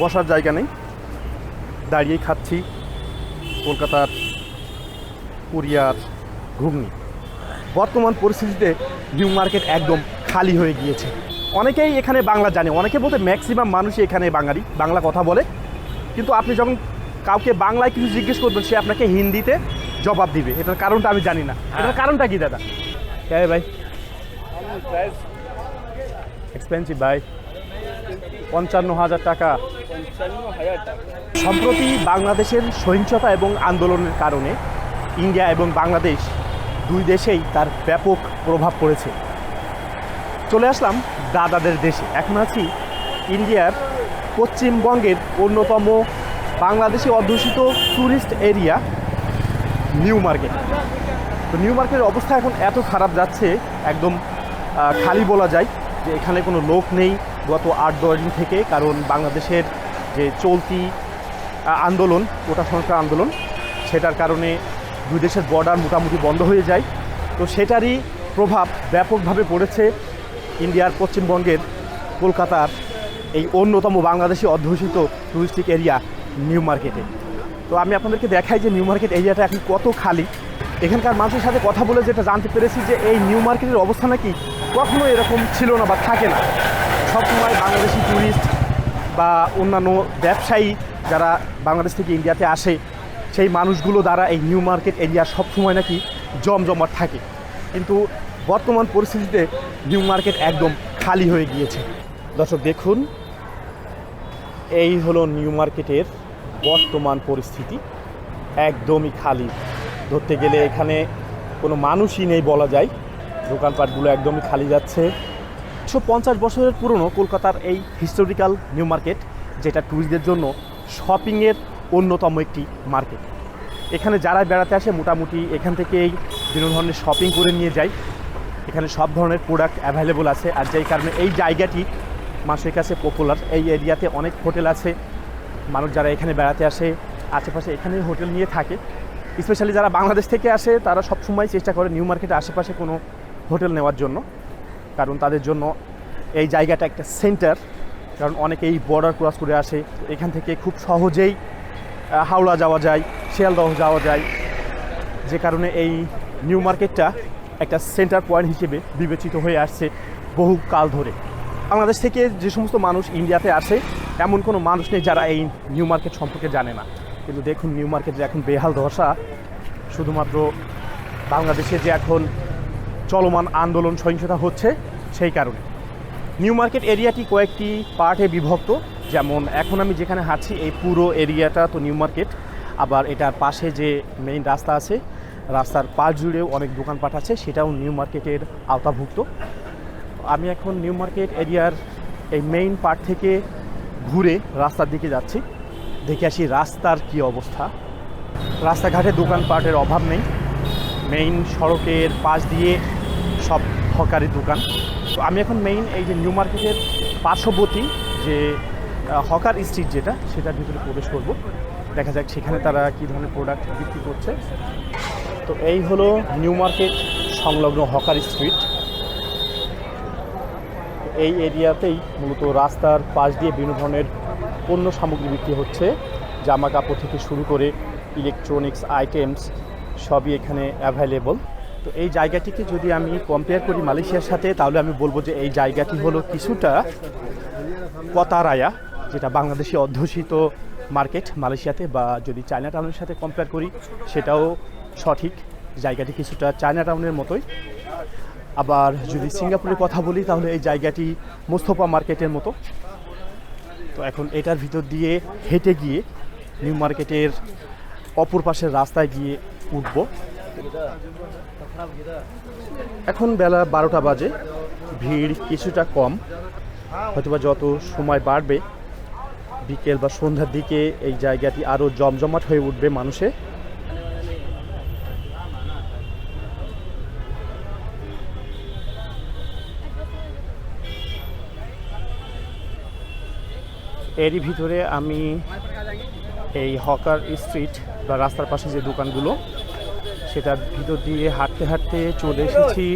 বসার জায়গা নেই। দাঁড়িয়েই খাচ্ছি কলকাতার পুরিয়ার ঘুগনি। বর্তমান পরিস্থিতিতে নিউ মার্কেট একদম খালি হয়ে গিয়েছে। অনেকেই এখানে বাংলা জানে অনেকে বলতে ম্যাক্সিমাম মানুষই এখানে বাঙালি বাংলা কথা বলে। কিন্তু আপনি যখন কাউকে বাংলায় কিছু জিজ্ঞেস করবেন সে আপনাকে হিন্দিতে জবাব দিবে। এটার কারণটা আমি জানি না। এটার কারণটা কি দাদা? হ্যাঁ ভাই? এক্সপেন্সিভ ভাই পঞ্চান্ন হাজার টাকা। সম্প্রতি বাংলাদেশের সহিংসতা এবং আন্দোলনের কারণে ইন্ডিয়া এবং বাংলাদেশ দুই দেশেই তার ব্যাপক প্রভাব পড়েছে। চলে আসলাম দাদাদের দেশে। এখন আছি ইন্ডিয়ার পশ্চিমবঙ্গের অন্যতম বাংলাদেশি অধ্যুষিত ট্যুরিস্ট এরিয়া, নিউ মার্কেট। তো নিউ মার্কেটের অবস্থা এখন এত খারাপ যাচ্ছে, একদম খালি বলা যায় যে এখানে কোনো লোক নেই আট, দশ দিন থেকে কারণ বাংলাদেশের যে চলতি আন্দোলন, কোটা সংস্কার আন্দোলন, সেটার কারণে দুই দেশের বর্ডার মোটামুটি বন্ধ হয়ে যায়। তো সেটারই প্রভাব ব্যাপকভাবে পড়েছে ইন্ডিয়ার পশ্চিমবঙ্গের কলকাতার এই অন্যতম বাংলাদেশি অধ্যুষিত টুরিস্টিক এরিয়া নিউ মার্কেটে তো আমি আপনাদেরকে দেখাই যে নিউ মার্কেট এরিয়াটা এখন কত খালি। এখানকার মানুষের সাথে কথা বলে যেটা জানতে পেরেছি যে এই নিউ মার্কেটের অবস্থা নাকি কখনো এরকম ছিল না বা থাকে না। সবসময় বাংলাদেশি ট্যুরিস্ট বা অন্যান্য ব্যবসায়ী যারা বাংলাদেশ থেকে ইন্ডিয়াতে আসে, সেই মানুষগুলো দ্বারা এই নিউ মার্কেট এরিয়া সবসময় নাকি জমজমাট থাকে। কিন্তু বর্তমান পরিস্থিতিতে নিউ মার্কেট একদম খালি হয়ে গিয়েছে। দর্শক, দেখুন, এই হলো নিউ মার্কেটের বর্তমান পরিস্থিতি। একদমই খালি। ধরতে গেলে এখানে কোনো মানুষই নেই বলা যায়। দোকানপাটগুলো একদমই খালি যাচ্ছে। একশো পঞ্চাশ বছরের পুরনো কলকাতার এই হিস্টোরিক্যাল নিউ মার্কেট যেটা ট্যুরিস্টদের জন্য শপিংয়ের অন্যতম একটি মার্কেট এখানে যারা বেড়াতে আসে, মোটামুটি এখান থেকেই বিভিন্ন ধরনের শপিং করে নিয়ে যায়। এখানে সব ধরনের প্রোডাক্ট অ্যাভেলেবল আছে, আর যেই কারণে এই জায়গাটি মানুষের কাছে পপুলার এই এরিয়াতে অনেক হোটেল আছে, মানুষ যারা এখানে বেড়াতে আসে, আশেপাশে এখানে হোটেল নিয়ে থাকে। স্পেশালি যারা বাংলাদেশ থেকে আসে, তারা সবসময় চেষ্টা করে নিউ মার্কেটের আশেপাশে কোনো হোটেল নেওয়ার জন্য। কারণ তাদের জন্য এই জায়গাটা একটা সেন্টার, কারণ অনেকেই বর্ডার ক্রস করে আসে। এখান থেকে খুব সহজেই হাওড়া যাওয়া যায়, শিয়ালদহ যাওয়া যায়। যে কারণে এই নিউ মার্কেটটা একটা সেন্টার পয়েন্ট হিসেবে বিবেচিত হয়ে আসছে বহু কাল ধরে। বাংলাদেশ থেকে যে সমস্ত মানুষ ইন্ডিয়াতে আসে, এমন কোনো মানুষ নেই যারা এই নিউ মার্কেট সম্পর্কে জানে না। কিন্তু দেখুন নিউ মার্কেটের এখন বেহাল দশা শুধুমাত্র বাংলাদেশে যে এখন চলমান আন্দোলন সহিংসতা হচ্ছে সেই কারণে। নিউ মার্কেট এরিয়াটি কয়েকটি পার্টে বিভক্ত, যেমন এখন আমি যেখানে হাঁটছি এই পুরো এরিয়াটা তো নিউ মার্কেট, আবার এটার পাশে যে মেইন রাস্তা আছে, রাস্তার পাশ জুড়েও অনেক দোকানপাট আছে, সেটাও নিউ মার্কেটের আওতাভুক্ত। আমি এখন নিউ মার্কেট এরিয়ার এই মেইন পার্ট থেকে ঘুরে রাস্তার দিকে যাচ্ছি। দেখে আসি রাস্তার কি অবস্থা। রাস্তাঘাটে দোকানপাটের অভাব নেই। মেইন সড়কের পাশ দিয়ে সব হকারি দোকান। তো আমি এখন মেইন এই যে নিউ মার্কেটের পার্শ্ববর্তী যে হকার স্ট্রিট যেটা, সেটার ভিতরে প্রবেশ করব। দেখা যাক সেখানে তারা কী ধরনের প্রোডাক্ট বিক্রি করছে। তো এই হলো নিউ মার্কেট সংলগ্ন হকার স্ট্রিট এই এরিয়াতেই মূলত রাস্তার পাশ দিয়ে বিভিন্ন ধরনের পণ্য সামগ্রী বিক্রি হচ্ছে। জামা কাপড় থেকে শুরু করে ইলেকট্রনিক্স আইটেমস সবই এখানে অ্যাভেলেবল তো এই জায়গাটিকে যদি আমি কম্পেয়ার করি মালয়েশিয়ার সাথে, তাহলে আমি বলব যে এই জায়গাটি হলো কিছুটা কতারায়া যেটা বাংলাদেশি অধ্যুষিত মার্কেট মালয়েশিয়াতে বা যদি চায়না টাউনের সাথে কম্পেয়ার করি, সেটাও সঠিক। জায়গাটি কিছুটা চায়না টাউনের মতোই। আবার যদি সিঙ্গাপুরের কথা বলি, তাহলে এই জায়গাটি মোস্তফা মার্কেটের মতো। তো এখন এটার ভিতর দিয়ে হেঁটে গিয়ে নিউ মার্কেটের অপর পাশের রাস্তায় গিয়ে উঠব। এখন বেলা বারোটা বাজে। ভিড় কিছুটা কম। হয়তোবা যত সময় বাড়বে, বিকেল বা সন্ধ্যার দিকে এই জায়গাটি আরও জমজমাট হয়ে উঠবে মানুষে এরই ভিতরে আমি এই হকার স্ট্রিট বা রাস্তার পাশে যে দোকানগুলো সেটার ভিতর দিয়ে হাঁটতে হাঁটতে চলে এসেছি।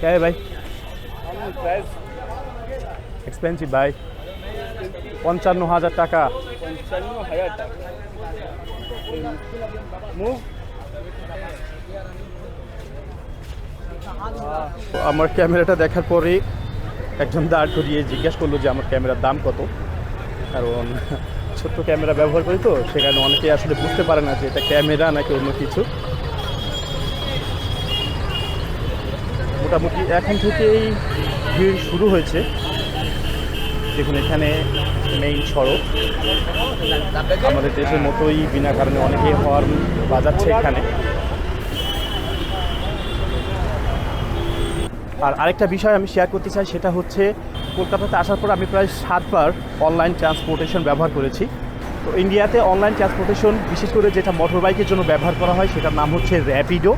হ্যাঁ ভাই? এক্সপেন্সিভ ভাই। পঞ্চান্ন হাজার টাকা। আমার ক্যামেরাটা দেখার পরে একজন দাঁড় করিয়ে জিজ্ঞেস করল যে আমার ক্যামেরার দাম কত? কারণ ছোট্ট ক্যামেরা ব্যবহার করি তো, সেখানে অনেকে আসলে বুঝতে পারে না যে এটা ক্যামেরা নাকি অন্য কিছু। মোটামুটি এখন থেকেই ভিড় শুরু হয়েছে। দেখুন, এখানে মেইন সড়ক। আমাদের দেশের মতোই বিনা কারণে অনেকেই হর্ন বাজাচ্ছে এখানে। আর আরেকটা বিষয় আমি শেয়ার করতে চাই, সেটা হচ্ছে কলকাতাতে আসার পর আমি প্রায় সাতবার অনলাইন ট্রান্সপোর্টেশন ব্যবহার করেছি। তো ইন্ডিয়াতে অনলাইন ট্রান্সপোর্টেশন বিশেষ করে যেটা মোটর বাইকের জন্য ব্যবহার করা হয়, সেটার নাম হচ্ছে র্যাপিডো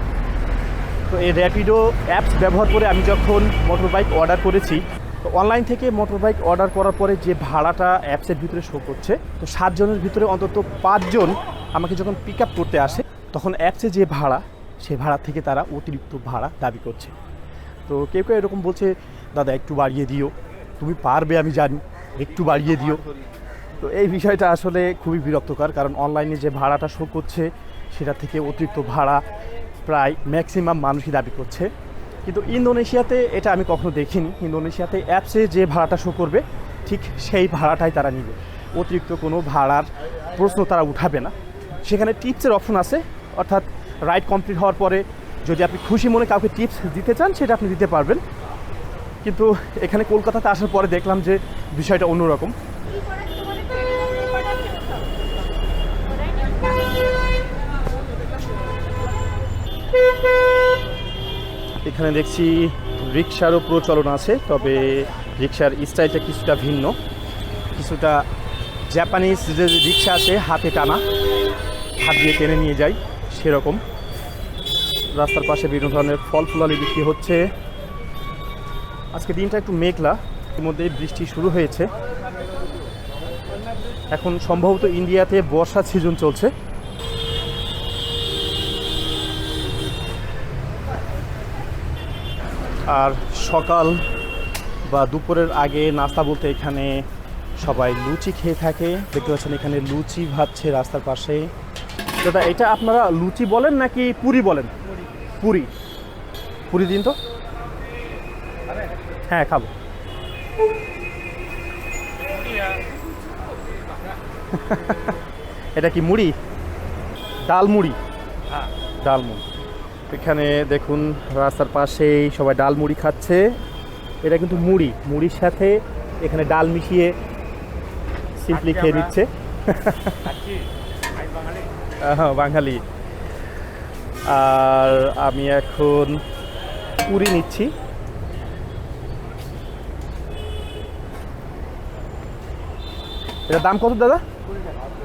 তো এই র্যাপিডো অ্যাপস ব্যবহার করে আমি যখন মোটর বাইক অর্ডার করেছি, তো অনলাইন থেকে মোটর বাইক অর্ডার করার পরে যে ভাড়াটা অ্যাপসের ভিতরে শো করছে, তো সাতজনের ভিতরে অন্তত পাঁচজন আমাকে যখন পিক আপ করতে আসে, তখন অ্যাপসে যে ভাড়া, সে ভাড়া থেকে তারা অতিরিক্ত ভাড়া দাবি করছে। তো কেউ কেউ এরকম বলছে, দাদা, একটু বাড়িয়ে দিও। তুমি পারবে, আমি জানি। একটু বাড়িয়ে দিও। তো এই বিষয়টা আসলে খুবই বিরক্তকর, কারণ অনলাইনে যে ভাড়াটা শো করছে, সেটা থেকে অতিরিক্ত ভাড়া প্রায় ম্যাক্সিমাম মানুষই দাবি করছে। কিন্তু ইন্দোনেশিয়াতে এটা আমি কখনো দেখিনি। ইন্দোনেশিয়াতে অ্যাপসে যে ভাড়াটা শো করবে, ঠিক সেই ভাড়াটাই তারা নিবে। অতিরিক্ত কোনো ভাড়ার প্রশ্ন তারা উঠাবে না। সেখানে টিপসের অপশন আছে, অর্থাৎ রাইড কমপ্লিট হওয়ার পরে যদি আপনি খুশি মনে কাউকে টিপস দিতে চান, সেটা আপনি দিতে পারবেন। কিন্তু এখানে কলকাতাতে আসার পরে দেখলাম যে বিষয়টা অন্যরকম। এখানে দেখছি রিক্সারও প্রচলন আছে, তবে রিক্সার স্টাইলটা কিছুটা ভিন্ন। কিছুটা জাপানিজ যে রিক্সা আছে, হাতে টানা, হাত দিয়ে টেনে নিয়ে যায় সেরকম। রাস্তার পাশে বিভিন্ন ধরনের ফল ফুলালি বিক্রি হচ্ছে। আজকে দিনটা একটু মেঘলা, এর মধ্যে বৃষ্টি শুরু হয়েছে। এখন সম্ভবত ইন্ডিয়াতে বর্ষা সিজন চলছে। আর সকাল বা দুপুরের আগে নাস্তা বলতে এখানে সবাই লুচি খেয়ে থাকে। দেখতে পাচ্ছেন এখানে লুচি ভাজছে রাস্তার পাশে। দাদা, এটা আপনারা লুচি বলেন নাকি পুরি বলেন? পুরি। পুরি দিন তো? হ্যাঁ খাব। এটা কি মুড়ি? ডাল মুড়ি? হ্যাঁ ডাল মুড়ি। এখানে দেখুন রাস্তার পাশেই সবাই ডাল মুড়ি খাচ্ছে। এটা কিন্তু মুড়ি। মুড়ির সাথে এখানে ডাল মিশিয়ে সিম্পলি খেয়ে নিচ্ছে। আহা, বাঙালি। আর আমি এখন পুরি নিচ্ছি। এটা দাম কত দাদা?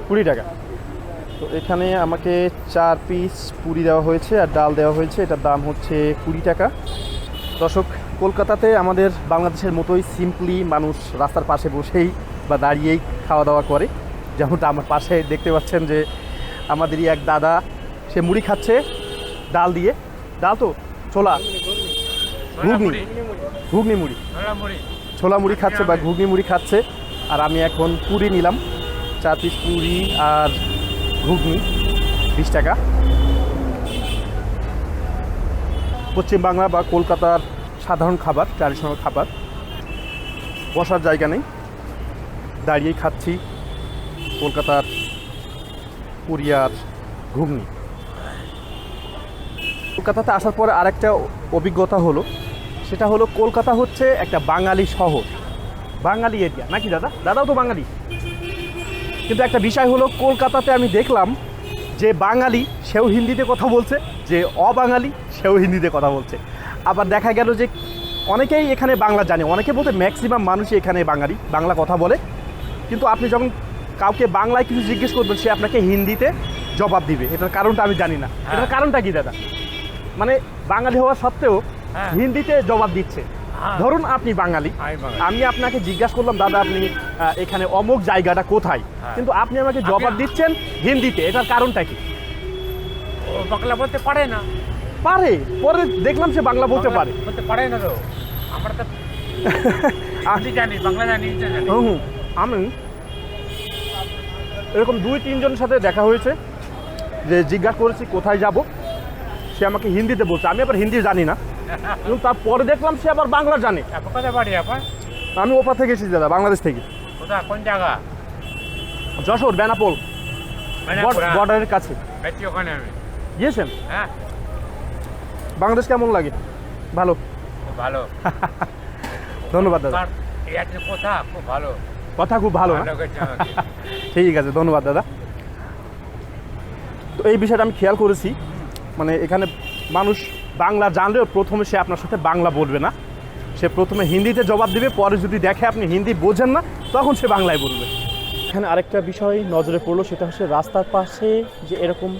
কুড়ি টাকা। তো এখানে আমাকে চার পিস পুরি দেওয়া হয়েছে আর ডাল দেওয়া হয়েছে। এটার দাম হচ্ছে কুড়ি টাকা। দর্শক, কলকাতাতে আমাদের বাংলাদেশের মতোই সিম্পলি মানুষ রাস্তার পাশে বসেই বা দাঁড়িয়েই খাওয়া দাওয়া করে। যেমনটা আমার পাশে দেখতে পাচ্ছেন যে আমাদেরই এক দাদা, সে মুড়ি খাচ্ছে। ডাল দিয়ে। ডাল তো ছোলা। ঘুগনি। ঘুগনি মুড়ি। ছোলা মুড়ি খাচ্ছে বা ঘুগনি মুড়ি খাচ্ছে। আর আমি এখন পুরি নিলাম। চার পিস পুরি আর ঘুগনি বিশ টাকা। পশ্চিমবাংলা বা কলকাতার সাধারণ খাবার ট্র্যাডিশনাল খাবার। বসার জায়গা নেই। দাঁড়িয়েই খাচ্ছি কলকাতার পুরি আর ঘুগনি। কলকাতাতে আসার পরে আরেকটা অভিজ্ঞতা হলো, সেটা হলো কলকাতা হচ্ছে একটা বাঙালি শহর, বাঙালি এরিয়া নাকি দাদা? দাদাও তো বাঙালি। কিন্তু একটা বিষয় হলো, কলকাতাতে আমি দেখলাম যে বাঙালি সেও হিন্দিতে কথা বলছে, যে অবাঙালি সেও হিন্দিতে কথা বলছে। আবার দেখা গেল যে অনেকেই এখানে বাংলা জানে, অনেকে বলতে ম্যাক্সিমাম মানুষই এখানে বাঙালি, বাংলা কথা বলে। কিন্তু আপনি যখন কাউকে বাংলায় কিছু জিজ্ঞেস করবেন, সে আপনাকে হিন্দিতে জবাব দিবে। এটার কারণটা আমি জানি না। এটার কারণটা কি, দাদা? মানে বাঙালি হওয়া সত্ত্বেও হ্যাঁ। হিন্দিতে জবাব দিচ্ছে। হ্যাঁ। ধরুন আপনি বাঙালি। আমি আপনাকে জিজ্ঞাসা করলাম দাদা আপনি এখানে অমুক জায়গাটা কোথায়? হ্যাঁ। কিন্তু আপনি আমাকে জবাব দিচ্ছেন হিন্দিতে। এটার কারণটা কি? বাংলা বলতে পারে না। পারে। পরে দেখলাম সে বাংলা বলতে পারে। বলতে পারে না তো। আমরা তো হিন্দি জানি বাংলা জানি হুম। আমি এরকম দুই তিনজনের সাথে দেখা হয়েছে। যে জিজ্ঞাসা করেছি কোথায় যাব? সে আমাকে হিন্দিতে বলছে। আমি আবার হিন্দি জানি না। এবং তারপরে দেখলাম সে আবার বাংলা জানে। কোথায় বাড়ি আপনার আমি ওপর থেকে এসেছি দাদা বাংলাদেশ থেকে। কোথায়? কোন জায়গা? যশোর বেনাপোল। বর্ডারের কাছে। ওখানে আমি। গিয়েছেন? হ্যাঁ। বাংলাদেশ কেমন লাগে? ভালো। ভালো। ধন্যবাদ দাদা। কথা? খুব ভালো। কথা খুব ঠিক আছে ধন্যবাদ দাদা। তো এই বিষয়টা আমি খেয়াল করেছি। মানে এখানে মানুষ বাংলা জানলেও প্রথমে সে আপনার সাথে বাংলা বলবে না। সে প্রথমে হিন্দিতে জবাব দেবে, পরে যদি দেখে আপনি হিন্দি বোঝেন না, তখন সে বাংলায় বলবে। এখানে আরেকটা বিষয় নজরে পড়ল, সেটা হচ্ছে রাস্তার পাশে যে এরকম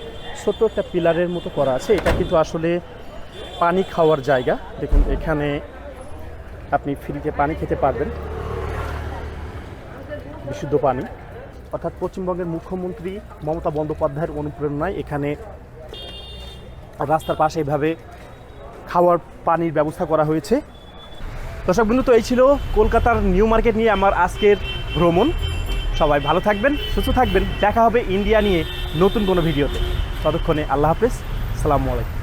ছোট্ট একটা পিলারের মতো করা আছে, এটা কিন্তু আসলে পানি খাওয়ার জায়গা। দেখুন, এখানে আপনি ফ্রিতে পানি খেতে পারবেন। বিশুদ্ধ পানি। অর্থাৎ পশ্চিমবঙ্গের মুখ্যমন্ত্রী মমতা বন্দ্যোপাধ্যায়ের অনুপ্রেরণায় এখানে রাস্তার পাশে এভাবে খাওয়ার পানির ব্যবস্থা করা হয়েছে। দর্শক বন্ধু তো এই ছিল কলকাতার নিউ মার্কেট নিয়ে আমার আজকের ভ্রমণ। সবাই ভালো থাকবেন, সুস্থ থাকবেন। দেখা হবে ইন্ডিয়া নিয়ে নতুন কোনো ভিডিওতে। ততক্ষণে আল্লাহ হাফেজ। সালামু আলাইকুম।